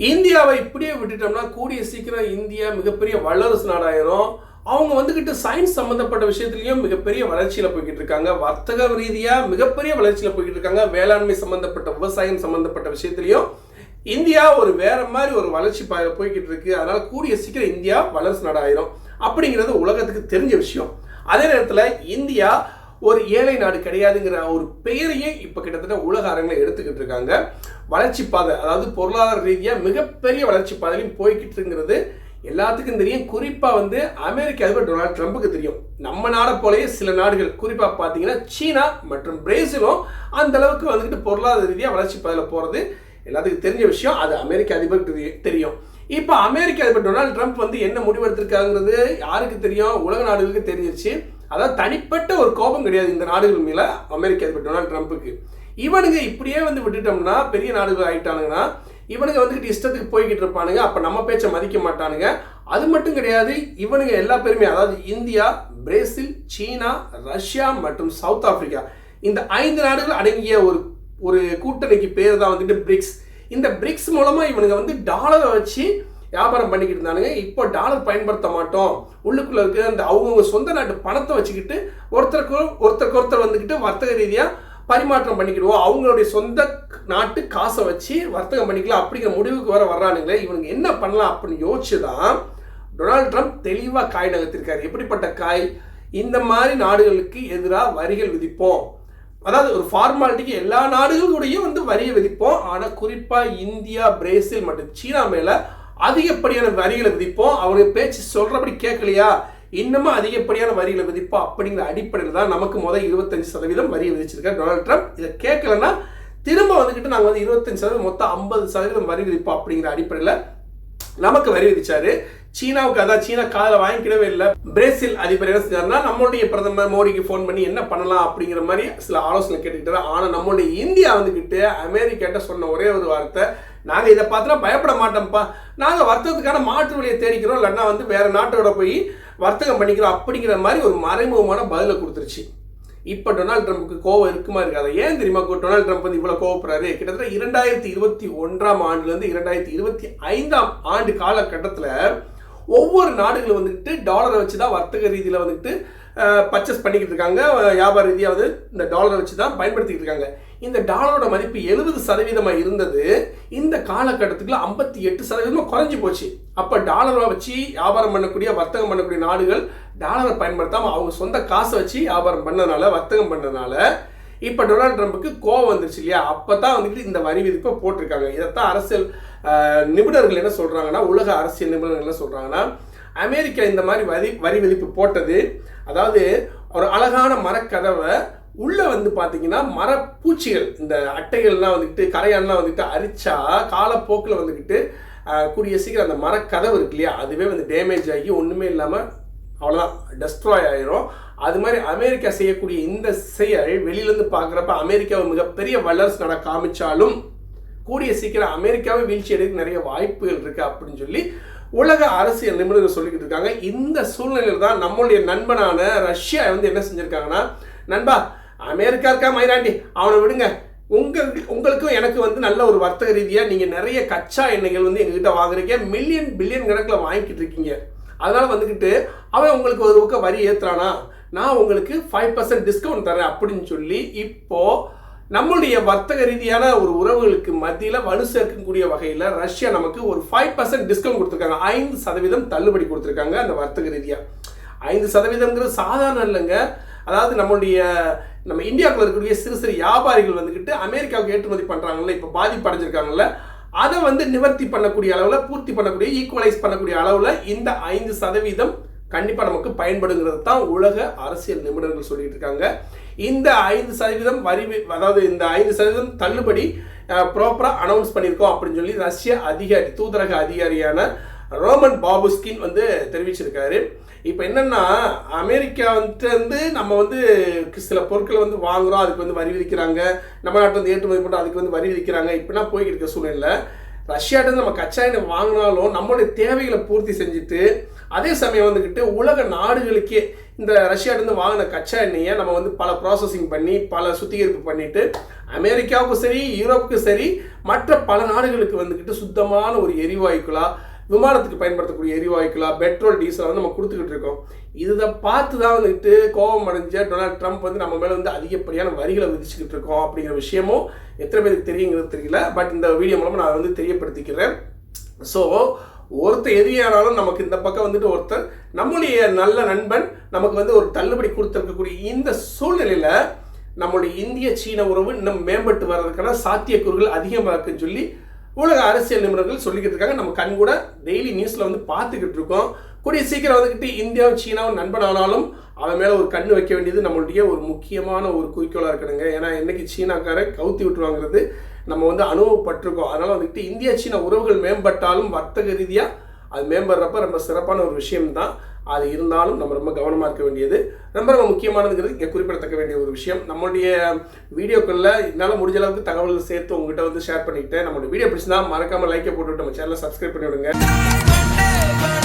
இந்தியாவை இப்படியே விட்டுட்டோம்னா கூடிய சீக்கிரம் இந்தியா மிகப்பெரிய வல்லரசு நாடாயிரும். அவங்க வந்துக்கிட்டு சயின்ஸ் சம்மந்தப்பட்ட விஷயத்துலையும் மிகப்பெரிய வளர்ச்சியில் போய்கிட்டு இருக்காங்க. வர்த்தக ரீதியாக மிகப்பெரிய வளர்ச்சியில் போய்கிட்டு இருக்காங்க. வேளாண்மை சம்மந்தப்பட்ட விவசாயம் சம்மந்தப்பட்ட விஷயத்துலையும். இந்தியா ஒரு வேற மாதிரி ஒரு வளர்ச்சி பா போய்கிட்டு இருக்கு. அதனால கூடிய சீக்கிரம் இந்தியா வளர்ச்சி நாடாயிரும். அப்படிங்கிறது உலகத்துக்கு தெரிஞ்ச விஷயம். அதே நேரத்தில் இந்தியா ஒரு ஏழை நாடு கிடையாதுங்கிற ஒரு பெயரையே இப்போ கிட்டத்தட்ட உலக அரங்கில் எடுத்துக்கிட்டு இருக்காங்க. வளர்ச்சி பாதை அதாவது பொருளாதார ரீதியாக மிகப்பெரிய வளர்ச்சி பாதையிலையும் போய்கிட்டுங்கிறது எல்லாத்துக்கும் தெரியும். குறிப்பாக வந்து அமெரிக்க அதிபர் டொனால்ட் ட்ரம்ப்புக்கு தெரியும். நம்ம நாடை போலயே சில நாடுகள் குறிப்பாக பார்த்தீங்கன்னா சீனா மற்றும் பிரேசிலும் அந்த அளவுக்கு வந்துட்டு பொருளாதார ரீதியாக வளர்ச்சி பாதையில் போகிறது எல்லாத்துக்கும் தெரிஞ்ச விஷயம். அது அமெரிக்க அதிபருக்கு தெரியும். இப்போ அமெரிக்க அதிபர் டொனால்ட் ட்ரம்ப் வந்து என்ன முடிவெடுத்திருக்காங்கிறது யாருக்கு தெரியும்? உலக நாடுகளுக்கு தெரிஞ்சிருச்சு. அதாவது தனிப்பட்ட ஒரு கோபம் கிடையாது இந்த நாடுகள் மேல அமெரிக்க அதிபர் டொனால்ட் ட்ரம்ப்புக்கு. இவனுங்க இப்படியே வந்து விட்டுட்டோம்னா பெரிய நாடுகள் ஆயிட்டானுங்கன்னா இவனுங்க வந்துட்டு இஷ்டத்துக்கு போய்கிட்டு இருப்பானுங்க. அப்போ நம்ம பேச்சை மதிக்க மாட்டானுங்க. அது மட்டும் கிடையாது இவனுங்க எல்லா பேருமே அதாவது இந்தியா பிரேசில் சீனா ரஷ்யா மற்றும் சவுத் ஆப்பிரிக்கா. இந்த ஐந்து நாடுகள் அடங்கிய ஒரு ஒரு கூட்டணிக்கு பேர் தான் வந்துட்டு பிரிக்ஸ். இந்த பிரிக்ஸ் மூலமாக இவனுங்க வந்து டாலரை வச்சு வியாபாரம் பண்ணிக்கிட்டு இருந்தானுங்க. இப்போ டாலர் பயன்படுத்த மாட்டோம். உள்ளுக்குள்ளே இருக்க அந்த அவங்கவுங்க சொந்த நாட்டு பணத்தை வச்சுக்கிட்டு ஒருத்தருக்கு ஒருத்தருக்கு ஒருத்தர் வந்துக்கிட்டு வர்த்தக ரீதியாக பரிமாற்றம் பண்ணிக்கிடுவோம். அவங்களுடைய சொந்த நாட்டு காசை வச்சு வர்த்தகம் பண்ணிக்கலாம் அப்படிங்கிற முடிவுக்கு வர வர்றானுங்களே. இவனுங்க என்ன பண்ணலாம் அப்படின்னு யோசிச்சு தான் டொனால்ட் ட்ரம்ப் தெளிவாக காய் நகர்த்திருக்காரு. எப்படிப்பட்ட காய்? இந்த மாதிரி நாடுகளுக்கு எதிராக வரிகள் விதிப்போம். அதாவது ஒரு ஃபார்மாலிட்டிக்கு எல்லா நாடுகளுடையும் வந்து வரியை விதிப்போம். ஆனால் குறிப்பாக இந்தியா பிரேசில் மற்றும் சீனா மேலே அதிகப்படியான வரிகளை விதிப்போம். அவங்க பேச்சு சொல்கிறபடி கேட்கலையா? இன்னமும் அதிகப்படியான வரிகளை விதிப்போம் அப்படிங்கிற அடிப்படையில் தான் நமக்கு முதல் இருபத்தஞ்சு சதவீதம் வரி விதிச்சிருக்காரு டொனால்ட் ட்ரம்ப். இதை கேட்கலன்னா திரும்ப வந்துக்கிட்டு நாங்கள் வந்து இருபத்தஞ்சு சதவீதம் மொத்தம் ஐம்பது சதவீதம் வரி விதிப்போம் அப்படிங்கிற அடிப்படையில் நமக்கு வரி விதிச்சாரு. சீனாவுக்கு அதான் சீனா காதில் வாங்கிக்கிடவே இல்லை. பிரேசில் அதிபர் என்ன செஞ்சாருன்னா நம்மளுடைய பிரதமர் மோடிக்கு ஃபோன் பண்ணி என்ன பண்ணலாம் அப்படிங்கிற மாதிரி சில ஆலோசனை கேட்டுக்கிட்டு ஆனால் நம்மளுடைய இந்தியா வந்துக்கிட்டு அமெரிக்காட்ட சொன்ன ஒரே ஒரு வார்த்தை நாங்கள் இதை பார்த்துனா பயப்பட மாட்டோம்ப்பா. நாங்கள் வர்த்தகத்துக்கான மாற்று வழியை தேடிக்கிறோம் இல்லைன்னா வந்து வேற நாட்டோட போய் வர்த்தகம் பண்ணிக்கிறோம் அப்படிங்கிற மாதிரி ஒரு மறைமுகமான பதிலை கொடுத்துருச்சு. இப்போ டொனால்ட் ட்ரம்ப்புக்கு கோவம் இருக்குமா இருக்காது? ஏன் தெரியுமா டொனால்ட் ட்ரம்ப் வந்து இவ்வளோ கோவப்படுறாரு? கிட்டத்தட்ட இரண்டாயிரத்தி இருபத்தி ஒன்றாம் ஆண்டுலேருந்து இரண்டாயிரத்தி இருபத்தி ஐந்தாம் ஆண்டு காலகட்டத்தில் ஒவ்வொரு நாடுகளும் வந்துட்டு டாலரை வச்சு தான் வர்த்தக ரீதியில் வந்துட்டு பர்ச்சேஸ் பண்ணிக்கிட்டு இருக்காங்க. வியாபார ரீதியாக வந்து இந்த டாலரை வச்சு தான் பயன்படுத்திக்கிட்டு இருக்காங்க. இந்த டாலரோட மதிப்பு எழுபது சதவீதமாக இருந்தது. இந்த காலகட்டத்துக்குள்ள ஐம்பத்தி எட்டு சதவீதமாக குறைஞ்சி போச்சு. அப்போ டாலரை வச்சு வியாபாரம் பண்ணக்கூடிய வர்த்தகம் பண்ணக்கூடிய நாடுகள் டாலரை பயன்படுத்தாமல் அவங்க சொந்த காசை வச்சு வியாபாரம் பண்ணதுனால வர்த்தகம் பண்ணதுனால இப்போ டொனால்ட் ட்ரம்ப்புக்கு கோவம் வந்துருச்சு இல்லையா? அப்போ தான் வந்துட்டு இந்த வரி விதிப்பை போட்டிருக்காங்க. இதைத்தான் அரசியல் நிபுணர்கள் என்ன சொல்கிறாங்கன்னா உலக அரசியல் நிபுணர்கள் என்ன சொல்கிறாங்கன்னா அமெரிக்கா இந்த மாதிரி வரி வரி விதிப்பு போட்டது. அதாவது ஒரு அழகான மரக்கதவை உள்ளே வந்து பார்த்தீங்கன்னா மரப்பூச்சிகள் இந்த அட்டைகள்லாம் வந்துக்கிட்டு கரையான்லாம் வந்துக்கிட்டு அரிச்சா காலப்போக்கில் வந்துக்கிட்டு கூடிய சீக்கிரம் அந்த மரக்கதவு இருக்கு இல்லையா? அதுவே வந்து டேமேஜ் ஆகி ஒன்றுமே இல்லாமல் அவ்வளோதான் டெஸ்ட்ராய் ஆயிரும். அது மாதிரி அமெரிக்கா செய்யக்கூடிய இந்த செயல் வெளியிலேருந்து பார்க்குறப்ப அமெரிக்காவை மிகப்பெரிய வல்லரசு நட காமிச்சாலும் கூடிய சீக்கிரம் அமெரிக்காவை வீழ்ச்சி அடைக்க நிறைய வாய்ப்புகள் இருக்குது அப்படின்னு சொல்லி உலக அரசியல் நிபுணர்கள் சொல்லிக்கிட்டு இருக்காங்க. இந்த சூழ்நிலையில் தான் நம்மளுடைய நண்பனான ரஷ்யா வந்து என்ன செஞ்சிருக்காங்கன்னா நண்பா அமெரிக்கா இருக்கா மைராண்டி அவனை விடுங்க. உங்களுக்கு உங்களுக்கும் எனக்கு வந்து நல்ல ஒரு வர்த்தக ரீதியாக நீங்கள் நிறைய கச்சா எண்ணெய்கள் வந்து எங்ககிட்ட வாங்குறீங்க. மில்லியன் பில்லியன் கணக்கில் வாங்கிட்டு இருக்கீங்க. அதனால் வந்துக்கிட்டு அவன் உங்களுக்கு ஒரு பக்கம் வரி ஏற்றுறானா நான் உங்களுக்கு ஃபைவ் பர்சன்ட் டிஸ்கவுண்ட் தரேன் அப்படின்னு சொல்லி இப்போது நம்மளுடைய வர்த்தக ரீதியான ஒரு உறவுகளுக்கு மத்தியில் வலு சேர்க்கக்கூடிய வகையில் ரஷ்யா நமக்கு ஒரு ஃபைவ் பர்சன்ட் டிஸ்கவுண்ட் கொடுத்துருக்காங்க. ஐந்து சதவீதம் தள்ளுபடி கொடுத்துருக்காங்க அந்த வர்த்தக ரீதியாக ஐந்து சதவீதம்ங்கிறது சாதாரண இல்லைங்க. அதாவது நம்மளுடைய நம்ம இந்தியாவுக்குள்ள இருக்கக்கூடிய சிறு சிறு வியாபாரிகள் வந்துக்கிட்டு அமெரிக்காவுக்கு ஏற்றுமதி பண்ணுறாங்கல்ல இப்போ பாதிப்பு அடைஞ்சிருக்காங்கல்ல அதை வந்து நிவர்த்தி பண்ணக்கூடிய அளவில் பூர்த்தி பண்ணக்கூடிய ஈக்குவலைஸ் பண்ணக்கூடிய அளவில் இந்த ஐந்து சதவீதம் கண்டிப்பாக நமக்கு பயன்படுங்கிறது தான் உலக அரசியல் நிபுணர்கள் சொல்லிட்டு இருக்காங்க. இந்த ஐந்து சதவீதம் வரி அதாவது இந்த ஐந்து சதவீதம் தள்ளுபடி ப்ராப்பராக அனௌன்ஸ் பண்ணியிருக்கோம் அப்படின்னு சொல்லி ரஷ்ய அதிகாரி தூதரக அதிகாரியான ரோமன் பாபுஸ்கின் வந்து தெரிவிச்சிருக்காரு. இப்போ என்னென்னா அமெரிக்கா வந்துட்டு வந்து நம்ம வந்து சில பொருட்களை வந்து வாங்குகிறோம் அதுக்கு வந்து வரி விதிக்கிறாங்க. நம்ம நாட்டில் வந்து ஏற்றுமதி பண்ணுறோம் அதுக்கு வந்து வரி விதிக்கிறாங்க. இப்படிலாம் போய்கிட்டு இருக்க சூழ்நிலை ரஷ்யாட்டு நம்ம கச்சா எண்ணெய் வாங்கினாலும் நம்மளுடைய தேவைகளை பூர்த்தி செஞ்சுட்டு அதே சமயம் வந்துக்கிட்டு உலக நாடுகளுக்கே இந்த ரஷ்யாட்டிருந்து வாங்கின கச்சா எண்ணெயை நம்ம வந்து பல ப்ராசஸிங் பண்ணி பல சுத்திகரிப்பு பண்ணிட்டு அமெரிக்காவுக்கும் சரி யூரோப்புக்கும் சரி மற்ற பல நாடுகளுக்கு வந்துக்கிட்டு சுத்தமான ஒரு எரிவாயுக்களாக விமானத்துக்கு பயன்படுத்தக்கூடிய எரிவாயுக்களாக பெட்ரோல் டீசல் வந்து நம்ம கொடுத்துக்கிட்டு இருக்கோம். இதை பார்த்து தான் வந்துட்டு கோபம் அடைஞ்ச டொனால்ட் ட்ரம்ப் வந்து நம்ம மேலே வந்து அதிகப்படியான வரிகளை விதிச்சுக்கிட்டு இருக்கோம் அப்படிங்கிற விஷயமும் எத்தனை பேருக்கு தெரியுங்கிறது தெரியல. பட் இந்த வீடியோ மூலமாக நான் வந்து தெரியப்படுத்திக்கிறேன். ஸோ ஒருத்தர் எதிரியானாலும் நமக்கு இந்த பக்கம் வந்துட்டு ஒருத்தர் நம்முடைய நல்ல நண்பன் நமக்கு வந்து ஒரு தள்ளுபடி கொடுத்துருக்கக்கூடிய இந்த சூழ்நிலையில் நம்மளுடைய இந்திய சீன உறவு இன்னும் மேம்பட்டு வர்றதுக்கான சாத்தியக்கூறுகள் அதிகமாக இருக்குன்னு சொல்லி உலக அரசியல் நிபுணர்கள் சொல்லிக்கிட்டு இருக்காங்க. நம்ம கண் கூட டெய்லி நியூஸில் வந்து பார்த்துக்கிட்டு இருக்கோம். கூடிய சீக்கிரம் வந்துக்கிட்டு இந்தியாவும் சீனாவும் நண்பனானாலும் அவன் மேலே ஒரு கண்ணு வைக்க வேண்டியது நம்மளுடைய ஒரு முக்கியமான ஒரு குறிக்கோளாக இருக்கணுங்க. ஏன்னா என்னைக்கு சீனாக்கார கவுத்தி விட்டுருவாங்கிறது நம்ம வந்து அனுபவப்பட்டிருக்கோம். அதனால் வந்துக்கிட்டு இந்தியா சீனா உறவுகள் மேம்பட்டாலும் வர்த்தக ரீதியாக அது மேம்படுறப்ப ரொம்ப சிறப்பான ஒரு விஷயம்தான். அது இருந்தாலும் நம்ம ரொம்ப கவனமாக இருக்க வேண்டியது. ரொம்ப ரொம்ப முக்கியமானதுங்கிறது இங்கே குறிப்பிடத்தக்க வேண்டிய ஒரு விஷயம். நம்மளுடைய வீடியோக்களில் என்னால் முடிஞ்ச அளவுக்கு தகவல் சேர்த்து உங்ககிட்ட வந்து ஷேர் பண்ணிக்கிட்டேன். நம்மளுடைய வீடியோ பிடிச்சிருந்தா மறக்காமல் லைக்கை போட்டுவிட்டு நம்ம சேனலை சப்ஸ்கிரைப் பண்ணி விடுங்க